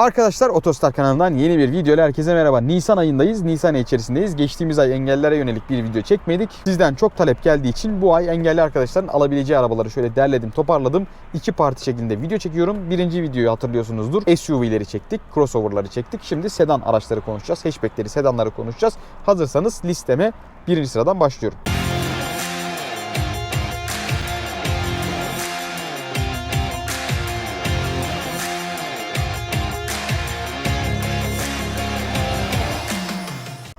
Arkadaşlar Otostar kanalından yeni bir video ile herkese merhaba. Nisan ayındayız. Nisan ayı içerisindeyiz. Geçtiğimiz ay engellilere yönelik bir video çekmedik. Sizden çok talep geldiği için bu ay engelli arkadaşların alabileceği arabaları şöyle derledim, toparladım. İki parti şeklinde video çekiyorum. Birinci videoyu hatırlıyorsunuzdur. SUV'leri çektik, crossover'ları çektik. Şimdi sedan araçları konuşacağız. Hatchback'leri, sedanları konuşacağız. Hazırsanız listeme birinci sıradan başlıyorum.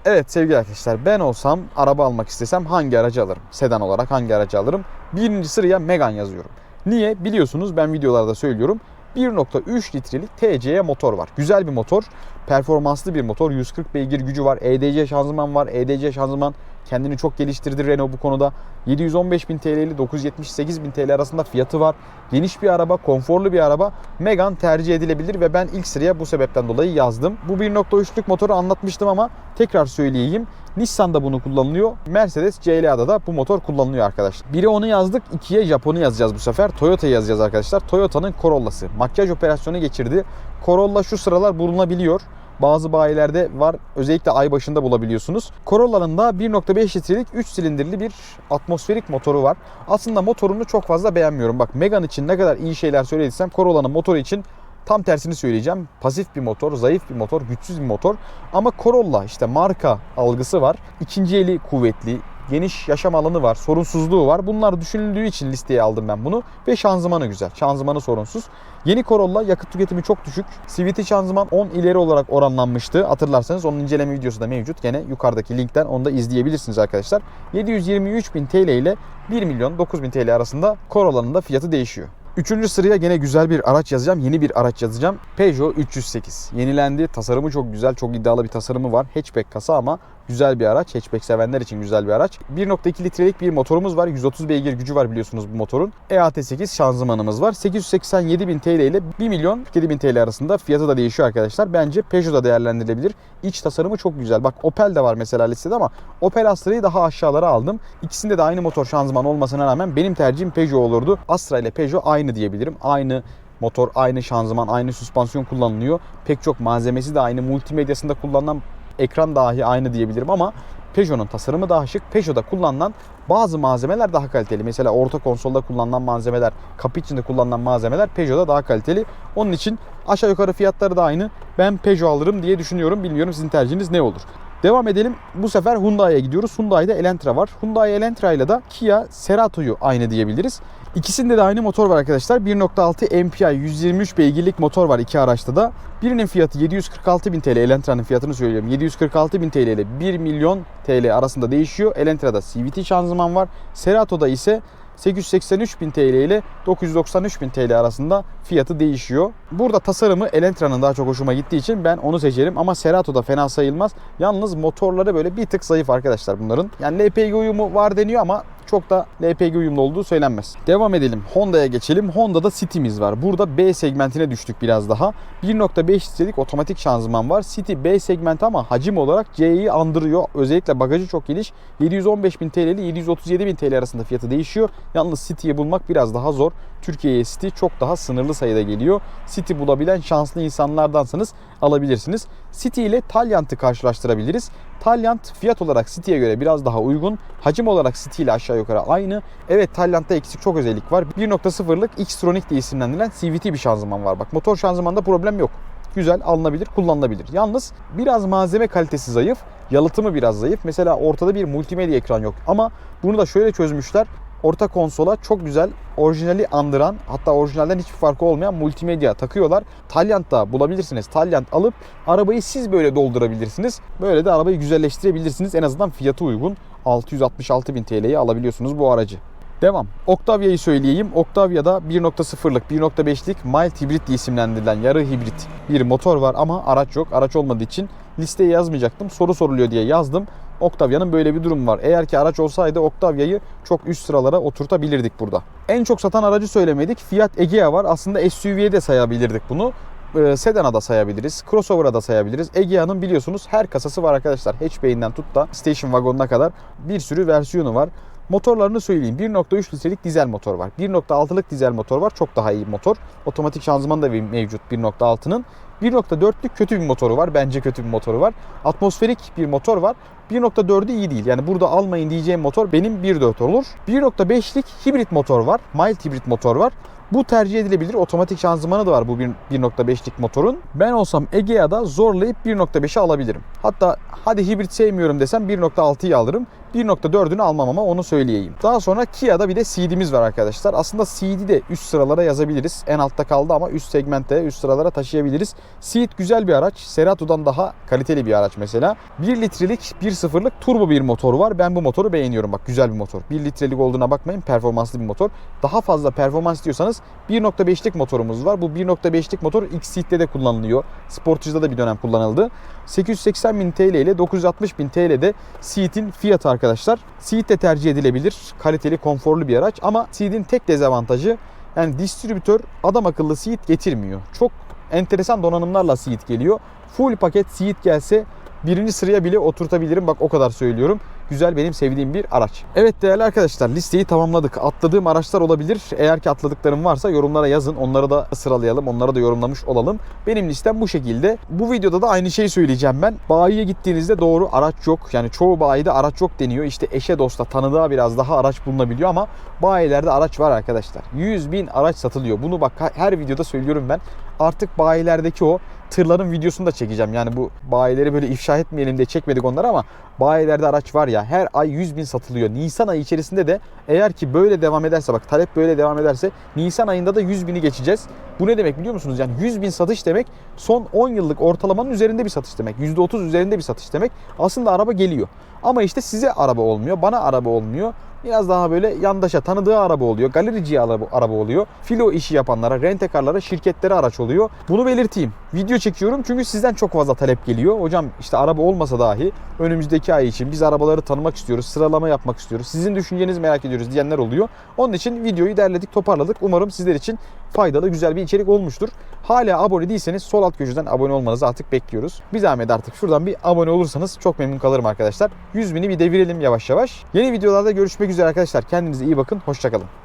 Evet sevgili arkadaşlar ben olsam araba almak istesem hangi aracı alırım? Sedan olarak hangi aracı alırım? Birinci sıraya Megane yazıyorum. Niye? Biliyorsunuz ben videolarda söylüyorum. 1.3 litrelik TCE motor var. Güzel bir motor. Performanslı bir motor. 140 beygir gücü var. EDC şanzıman var. EDC şanzıman kendini çok geliştirdi Renault bu konuda. 715 bin TL ile 978 bin TL arasında fiyatı var. Geniş bir araba, konforlu bir araba. Megane tercih edilebilir ve ben ilk sıraya bu sebepten dolayı yazdım. Bu 1.3'lük motoru anlatmıştım ama tekrar söyleyeyim. Nissan'da bunu kullanılıyor. Mercedes CLA'da da bu motor kullanılıyor arkadaşlar. Biri onu yazdık, ikiye Japon'u yazacağız bu sefer. Toyota'yı yazacağız arkadaşlar. Toyota'nın Corolla'sı. Makyaj operasyonu geçirdi. Corolla şu sıralar bulunabiliyor. Bazı bayilerde var. Özellikle ay başında bulabiliyorsunuz. Corolla'nın da 1.5 litrelik 3 silindirli bir atmosferik motoru var. Aslında motorunu çok fazla beğenmiyorum. Bak Megane için ne kadar iyi şeyler söylediysem Corolla'nın motoru için tam tersini söyleyeceğim. Pasif bir motor, zayıf bir motor, güçsüz bir motor. Ama Corolla işte marka algısı var. İkinci eli kuvvetli, geniş yaşam alanı var, sorunsuzluğu var. Bunlar düşünüldüğü için listeye aldım ben bunu. Ve şanzımanı güzel. Şanzımanı sorunsuz. Yeni Corolla yakıt tüketimi çok düşük. CVT şanzıman 10 ileri olarak oranlanmıştı. Hatırlarsanız onun inceleme videosu da mevcut. Gene yukarıdaki linkten onu da izleyebilirsiniz arkadaşlar. 723 bin TL ile 1 milyon 9 bin TL arasında Corolla'nın da fiyatı değişiyor. Üçüncü sıraya gene güzel bir araç yazacağım. Yeni bir araç yazacağım. Peugeot 308. Yenilendi. Tasarımı çok güzel. Çok iddialı bir tasarımı var. Hatchback kasa ama güzel bir araç. Hatchback sevenler için güzel bir araç. 1.2 litrelik bir motorumuz var. 130 beygir gücü var biliyorsunuz bu motorun. E EAT8 şanzımanımız var. 887 bin TL ile 1 milyon 47 bin TL arasında fiyatı da değişiyor arkadaşlar. Bence Peugeot'da değerlendirilebilir. İç tasarımı çok güzel. Bak Opel de var mesela listede ama Opel Astra'yı daha aşağılara aldım. İkisinde de aynı motor şanzıman olmasına rağmen benim tercihim Peugeot olurdu. Astra ile Peugeot aynı diyebilirim. Aynı motor, aynı şanzıman, aynı süspansiyon kullanılıyor. Pek çok malzemesi de aynı. Multimedyasında kullanılan ekran dahi aynı diyebilirim ama Peugeot'un tasarımı daha şık. Peugeot'da kullanılan bazı malzemeler daha kaliteli. Mesela orta konsolda kullanılan malzemeler, kapı içinde kullanılan malzemeler Peugeot'da daha kaliteli. Onun için aşağı yukarı fiyatları da aynı. Ben Peugeot alırım diye düşünüyorum. Bilmiyorum sizin tercihiniz ne olur. Devam edelim. Bu sefer Hyundai'ye gidiyoruz. Hyundai'de Elantra var. Hyundai Elantra ile de Kia Cerato'yu aynı diyebiliriz. İkisinde de aynı motor var arkadaşlar. 1.6 MPI 123 beygirlik motor var iki araçta da. Birinin fiyatı 746 bin TL. Elantra'nın fiyatını söylüyorum. 746 bin TL ile 1 milyon TL arasında değişiyor. Elantra'da CVT şanzıman var. Cerato'da ise 883 bin TL ile 993 bin TL arasında fiyatı değişiyor. Burada tasarımı Elantra'nın daha çok hoşuma gittiği için ben onu seçerim ama Cerato da fena sayılmaz. Yalnız motorları böyle bir tık zayıf arkadaşlar bunların. Yani LPG uyumu var deniyor ama çok da LPG uyumlu olduğu söylenmez. Devam edelim. Honda'ya geçelim. Honda'da City'miz var. Burada B segmentine düştük biraz daha. 1.5 litrelik otomatik şanzıman var. City B segmenti ama hacim olarak C'yi andırıyor. Özellikle bagajı çok geniş. 715 bin TL ile 737 bin TL arasında fiyatı değişiyor. Yalnız City'yi bulmak biraz daha zor. Türkiye'ye City çok daha sınırlı sayıda geliyor. City bulabilen şanslı insanlardansanız alabilirsiniz. City ile Talyant'ı karşılaştırabiliriz. Talyant fiyat olarak City'ye göre biraz daha uygun. Hacim olarak City ile aşağı yukarı aynı. Evet Talyant'ta eksik çok özellik var. 1.0'lık X-Tronic diye isimlendirilen CVT bir şanzıman var. Bak motor şanzımanda problem yok. Güzel, alınabilir, kullanılabilir. Yalnız biraz malzeme kalitesi zayıf, yalıtımı biraz zayıf. Mesela ortada bir multimedya ekran yok. Ama bunu da şöyle çözmüşler orta konsola çok güzel orijinali andıran hatta orijinalden hiçbir farkı olmayan multimedya takıyorlar. Talyant'ta bulabilirsiniz. Talyant alıp arabayı siz böyle doldurabilirsiniz. Böyle de arabayı güzelleştirebilirsiniz. En azından fiyatı uygun. 666 bin TL'ye alabiliyorsunuz bu aracı. Devam. Octavia'yı söyleyeyim. Octavia'da 1.0'lık, 1.5'lik mild hibrit diye isimlendirilen yarı hibrit bir motor var ama araç yok. Araç olmadığı için listeye yazmayacaktım. Soru soruluyor diye yazdım. Octavia'nın böyle bir durum var. Eğer ki araç olsaydı Octavia'yı çok üst sıralara oturtabilirdik burada. En çok satan aracı söylemedik. Fiat Egea var. Aslında SUV'ye de sayabilirdik bunu. Ee, Sedan'a da sayabiliriz. Crossover'a da sayabiliriz. Egea'nın biliyorsunuz her kasası var arkadaşlar. Hatchback'inden tut da station wagon'una kadar bir sürü versiyonu var. Motorlarını söyleyeyim. 1.3 litrelik dizel motor var. 1.6'lık dizel motor var. Çok daha iyi motor. Otomatik şanzıman da mevcut 1.6'nın. 1.4'lük kötü bir motoru var. Bence kötü bir motoru var. Atmosferik bir motor var. 1.4'ü iyi değil. Yani burada almayın diyeceğim motor benim 1.4 olur. 1.5'lik hibrit motor var. Mild hibrit motor var. Bu tercih edilebilir. Otomatik şanzımanı da var bu 1.5'lik motorun. Ben olsam Egea'da zorlayıp 1.5'i alabilirim. Hatta hadi hibrit sevmiyorum desem 1.6'yı alırım. 1.4'ünü almam ama onu söyleyeyim. Daha sonra Kia'da bir de CD'miz var arkadaşlar. Aslında CD de üst sıralara yazabiliriz. En altta kaldı ama üst segmentte üst sıralara taşıyabiliriz. Seat güzel bir araç. Cerato'dan daha kaliteli bir araç mesela. 1 litrelik 1.0'lık turbo bir motor var. Ben bu motoru beğeniyorum. Bak güzel bir motor. 1 litrelik olduğuna bakmayın. Performanslı bir motor. Daha fazla performans istiyorsanız 1.5'lik motorumuz var. Bu 1.5'lik motor X-Seat'te de kullanılıyor. Sportçıda da bir dönem kullanıldı. 880 bin TL ile 960 bin TL'de Seat'in fiyatı arkadaşlar. Seat de tercih edilebilir. Kaliteli, konforlu bir araç ama Seat'in tek dezavantajı yani distribütör adam akıllı Seat getirmiyor. Çok enteresan donanımlarla Seat geliyor. Full paket Seat gelse birinci sıraya bile oturtabilirim. Bak o kadar söylüyorum. Güzel benim sevdiğim bir araç. Evet değerli arkadaşlar listeyi tamamladık. Atladığım araçlar olabilir. Eğer ki atladıklarım varsa yorumlara yazın. Onları da sıralayalım. Onları da yorumlamış olalım. Benim listem bu şekilde. Bu videoda da aynı şeyi söyleyeceğim ben. Bayiye gittiğinizde doğru araç yok. Yani çoğu bayide araç yok deniyor. İşte eşe dosta tanıdığa biraz daha araç bulunabiliyor ama bayilerde araç var arkadaşlar. 100 bin araç satılıyor. Bunu bak her videoda söylüyorum ben. Artık bayilerdeki o tırların videosunu da çekeceğim. Yani bu bayileri böyle ifşa etmeyelim diye çekmedik onları ama bayilerde araç var ya her ay 100 bin satılıyor. Nisan ayı içerisinde de eğer ki böyle devam ederse bak talep böyle devam ederse Nisan ayında da 100 bini geçeceğiz. Bu ne demek biliyor musunuz? Yani 100 bin satış demek son 10 yıllık ortalamanın üzerinde bir satış demek. %30 üzerinde bir satış demek. Aslında araba geliyor. Ama işte size araba olmuyor, bana araba olmuyor. Biraz daha böyle yandaşa tanıdığı araba oluyor. Galericiye araba, araba oluyor. Filo işi yapanlara, rentekarlara, şirketlere araç oluyor. Bunu belirteyim. Video çekiyorum çünkü sizden çok fazla talep geliyor. Hocam işte araba olmasa dahi önümüzdeki ay için biz arabaları tanımak istiyoruz. Sıralama yapmak istiyoruz. Sizin düşüncenizi merak ediyoruz diyenler oluyor. Onun için videoyu derledik, toparladık. Umarım sizler için faydalı, güzel bir içerik olmuştur. Hala abone değilseniz sol alt köşeden abone olmanızı artık bekliyoruz. Bir zahmet artık şuradan bir abone olursanız çok memnun kalırım arkadaşlar. 100 bini bir devirelim yavaş yavaş. Yeni videolarda görüşmek üzere arkadaşlar. Kendinize iyi bakın. Hoşçakalın.